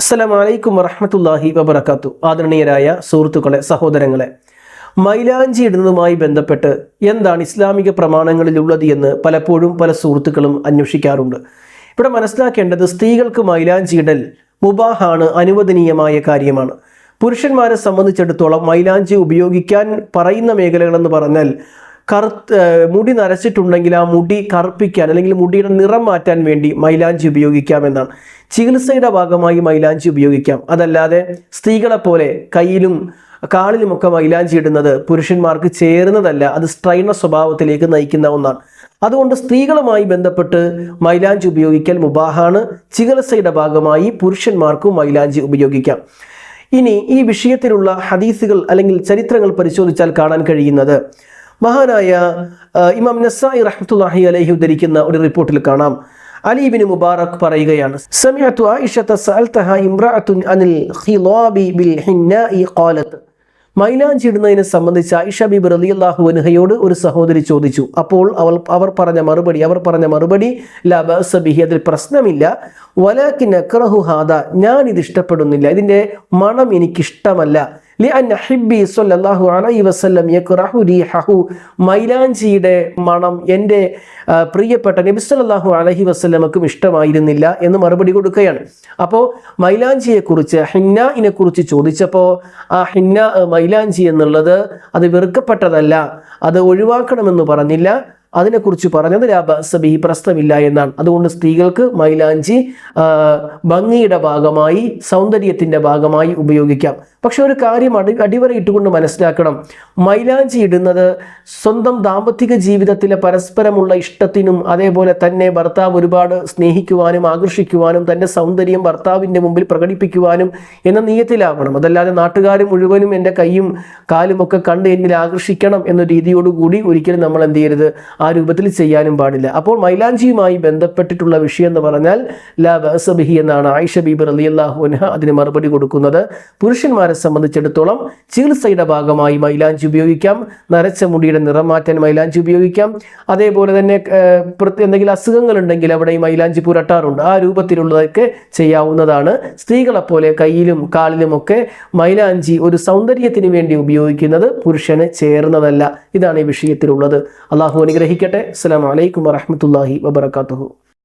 അസ്സലാമു അലൈക്കും വറഹമത്തല്ലാഹി വബർക്കാത്തു ആദരണീയരായ സുഹൃത്തുക്കളെ സഹോദരങ്ങളെ മൈലാഞ്ചി ഇടുന്നതുമായി ബന്ധപ്പെട്ട് എന്താണ് ഇസ്ലാമിക പ്രമാണങ്ങളിലുള്ളത് എന്ന് പലപ്പോഴും പല സുഹൃത്തുക്കളും അന്വേഷിക്കാറുണ്ട്. ഇവിടെ മനസ്സിലാക്കേണ്ടത് സ്ത്രീകൾക്ക് മൈലാഞ്ചി ഇടൽ മുബാഹാണ് അനുവദനീയമായ കാര്യമാണ്. പുരുഷന്മാരെ സംബന്ധിച്ചിടത്തോളം മൈലാഞ്ചി ഉപയോഗിക്കാൻ പറയുന്ന മേഖലകളെന്ന് പറഞ്ഞാൽ കറുത്ത് മുടി നരച്ചിട്ടുണ്ടെങ്കിൽ ആ മുടി കറുപ്പിക്കാൻ അല്ലെങ്കിൽ മുടിയുടെ നിറം മാറ്റാൻ വേണ്ടി മൈലാഞ്ചി ഉപയോഗിക്കാമെന്നാണ്. ചികിത്സയുടെ ഭാഗമായി മൈലാഞ്ചി ഉപയോഗിക്കാം. അതല്ലാതെ സ്ത്രീകളെ പോലെ കയ്യിലും കാളിലുമൊക്കെ മൈലാഞ്ചി ഇടുന്നത് പുരുഷന്മാർക്ക് ചേരുന്നതല്ല അത് സ്ട്രൈണ സ്വഭാവത്തിലേക്ക് നയിക്കുന്ന ഒന്നാണ്. അതുകൊണ്ട് സ്ത്രീകളുമായി ബന്ധപ്പെട്ട് മൈലാഞ്ചി ഉപയോഗിക്കൽ മുബാഹാണ്. ചികിത്സയുടെ ഭാഗമായി പുരുഷന്മാർക്കും മൈലാഞ്ചി ഉപയോഗിക്കാം. ഇനി ഈ വിഷയത്തിലുള്ള ഹദീസുകൾ അല്ലെങ്കിൽ ചരിത്രങ്ങൾ പരിശോധിച്ചാൽ കാണാൻ കഴിയുന്നത് മഹാനായ ഇമാം നസായി റഹ്മത്തുല്ലാഹി അലഹി ഉദ്ധരിക്കുന്ന ഒരു റിപ്പോർട്ടിൽ കാണാം. അലീബിന് മുബാറക് പറയുകയാണ് മൈലാഞ്ചിടുന്നതിനെ അനിൽ ഖിലാബി ബിൽ മൈലാഞ്ചി ഇടുന്നതിനെ സംബന്ധിച്ച് ആയിഷ ബിബ് റളിയല്ലാഹു അൻഹയോട് ഒരു സഹോദരി ചോദിച്ചു. അപ്പോൾ അവൾ അവർ പറഞ്ഞ മറുപടി അവർ പറഞ്ഞ മറുപടി ലബസബിഹി അതിൽ പ്രശ്നമില്ല. വലാക്കിൻ അക്രഹു ഹാദ ഞാൻ ഇത് ഇഷ്ടപ്പെടുന്നില്ല. ഇതിന്റെ മണം എനിക്കിഷ്ടമല്ല. ലിഅൻ ഹിബ്ബി സല്ലല്ലാഹു അലൈഹി വസല്ലം യക്റഹു റീഹഹു. മൈലാഞ്ചിയുടെ മണം എന്റെ പ്രിയപ്പെട്ട നബി സല്ലല്ലാഹു അലൈഹി വസല്ലമക്കും ഇഷ്ടമായിരുന്നില്ല എന്ന് മറുപടി കൊടുക്കുകയാണ്. അപ്പോൾ മൈലാഞ്ചിയെക്കുറിച്ച് ഹിന്നായിനെ കുറിച്ച് ചോദിച്ചപ്പോൾ ആ ഹിന്ന മൈലാഞ്ചി എന്നുള്ളത് അത് വെറുക്കപ്പെട്ടതല്ല അത് ഒഴിവാക്കണമെന്ന് പറഞ്ഞില്ല. അതിനെക്കുറിച്ച് പറഞ്ഞത് ലാബസബി പ്രശ്നമില്ല എന്നാണ്. അതുകൊണ്ട് സ്ത്രീകൾക്ക് മൈലാഞ്ചി ഭംഗിയുടെ ഭാഗമായി സൗന്ദര്യത്തിന്റെ ഭാഗമായി ഉപയോഗിക്കാം. പക്ഷെ ഒരു കാര്യം അടി അടിവരയിട്ടുകൊണ്ട് മനസ്സിലാക്കണം. മൈലാഞ്ചി ഇടുന്നത് സ്വന്തം ദാമ്പത്തിക ജീവിതത്തിലെ പരസ്പരമുള്ള ഇഷ്ടത്തിനും അതേപോലെ തന്നെ ഭർത്താവ് ഒരുപാട് സ്നേഹിക്കുവാനും ആകർഷിക്കുവാനും തന്റെ സൗന്ദര്യം ഭർത്താവിന്റെ മുമ്പിൽ പ്രകടിപ്പിക്കുവാനും എന്ന നീയത്തിലാവണം. അതല്ലാതെ നാട്ടുകാർ മുഴുവനും എന്റെ കൈയും കാലും ഒക്കെ കണ്ട് എന്നിൽ ആകർഷിക്കണം എന്ന രീതിയോടുകൂടി ഒരിക്കലും നമ്മൾ എന്ത് ചെയ്യരുത്? ആ രൂപത്തിൽ ചെയ്യാനും പാടില്ല. അപ്പോൾ മൈലാഞ്ചിയുമായി ബന്ധപ്പെട്ടിട്ടുള്ള വിഷയം എന്ന് പറഞ്ഞാൽ ലാ ബഅസബിഹി എന്നാണ് ആയിഷ ബീബർ റളിയല്ലാഹു അൻഹ അതിന് മറുപടി കൊടുക്കുന്നത്. പുരുഷന്മാരെ സംബന്ധിച്ചിടത്തോളം ചികിത്സയുടെ ഭാഗമായി മൈലാഞ്ചി ഉപയോഗിക്കാം. നരച്ച മുടിയുടെ നിറം മാറ്റാൻ മൈലാഞ്ചി ഉപയോഗിക്കാം. അതേപോലെ തന്നെ എന്തെങ്കിലും അസുഖങ്ങൾ ഉണ്ടെങ്കിൽ അവിടെ ഈ മൈലാഞ്ചി പുരട്ടാറുണ്ട്. ആ രൂപത്തിലുള്ളതൊക്കെ ചെയ്യാവുന്നതാണ്. സ്ത്രീകളെ പോലെ കയ്യിലും കാലിലുമൊക്കെ മൈലാഞ്ചി ഒരു സൗന്ദര്യത്തിന് വേണ്ടി ഉപയോഗിക്കുന്നത് പുരുഷന് ചേർന്നതല്ല. ഇതാണ് ഈ വിഷയത്തിലുള്ളത്. അള്ളാഹു അനുഗ്രഹിക്കട്ടെ. അസ്സാം വലൈക്കും വറഹ്മത്തുള്ളാഹി വബറകാതുഹു.